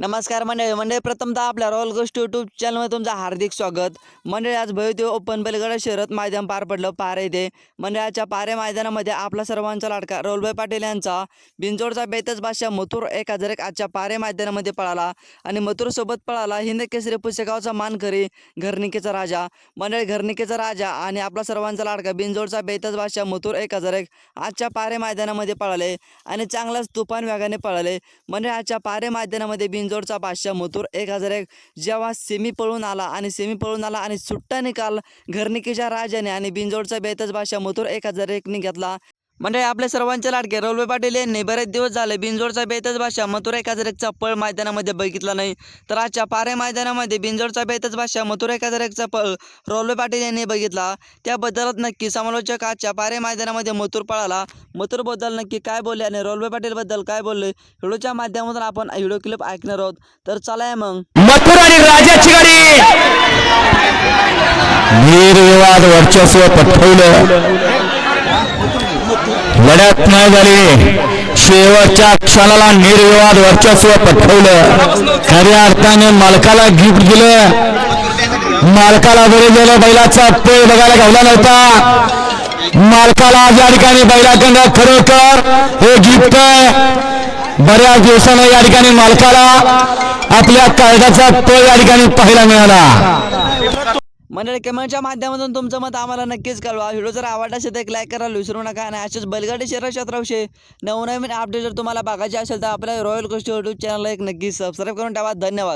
नमस्कार मंडळी मंडळी प्रथमतः आपल्या रॉयल गोष्ट यूट्यूब चॅनलमध्ये तुमचं हार्दिक स्वागत. मंडळी आज भैरव ओपन बेलगड शहरात मैदान पार पडलं पारे येथे मंडळाच्या पारे मैदानामध्ये आपला सर्वांचा लाडका राहुलभाई पाटील यांचा. बिंजोडचा बेतज बादशाह मथुर एक हजार एक आजच्या पारे मैदानामध्ये पळाला आणि मथुरसोबत पळाला हिंद केसरी पुस्तकावचा मानकरी घरनिकेचा राजा. मंडळी घरनिकेचा राजा आणि आपला सर्वांचा लाडका बिंजोडचा बेतच बादशाह मथुर एक हजार एक आजच्या पारे मैदानामध्ये पळाले आणि चांगलाच तुफान वेगाने पळाले. मंडळी आजच्या पारे मैदानामध्ये बिंज बिंजोडचा बादशाह मथुर एक हजार एक. जेव्हा सेमी पळून आला आणि सेमी पळून आला आणि सुट्टा निकाल घरनिकीच्या राजाने आणि बिंजोडचा बेतच बादशाह मथुर एक हजार एकने घेतला. म्हणजे आपल्या सर्वांचे लाडके. रवलभाई पाटील यांनी बरेच दिवस झाले बिंजोडचा बेतच भाषा. मथुर एकचा पळ मैदानामध्ये बघितला नाही. तर आजच्या पारे मैदानामध्ये बिंजोडचा बेतच भाषा मथुर एकचा पळ रवलभाई पाटील यांनी बघितला. त्याबद्दलच नक्की समालोचक आजच्या पारे मैदानामध्ये मथुर पळाला. मथुरबद्दल नक्की काय बोलले आणि रवलभाई पाटीलबद्दल काय बोलले व्हिडिओच्या माध्यमातून आपण व्हिडिओ क्लिप ऐकणार आहोत. तर चला मग. मथुर आणि राजाची गाडी! निर्विवाद वर्चस्व पटवलं. लढत नाही झाली. शेवटच्या क्षणाला निर्विवाद वर्चस्व पटवलं. खऱ्या अर्थाने मालकाला गिफ्ट दिलं. मालकाला बरे गेलं बैलाचा पोय बघायला घावला नव्हता. मालकाला या ठिकाणी बैलाकडनं खरोखर हे गिफ्ट बऱ्याच दिवसानं या ठिकाणी मालकाला आपल्या कायद्याचा तो या ठिकाणी पाहायला मिळाला. मंडळी कमेंटच्या माध्यमातून तुमचं मत आम्हाला नक्कीच कळवा. व्हिडिओ जर आवडला असेल तर एक लाईक करायला विसरू नका आणि असेच बैलगाडी शहरा क्षेत्राविषयी नवनवीन अपडेट जर तुम्हाला बघायचे असेल तर आपल्या रॉयल गोष्टी यूट्यूब चॅनलला एक नक्की सबस्क्राईब करून ठेवा. धन्यवाद.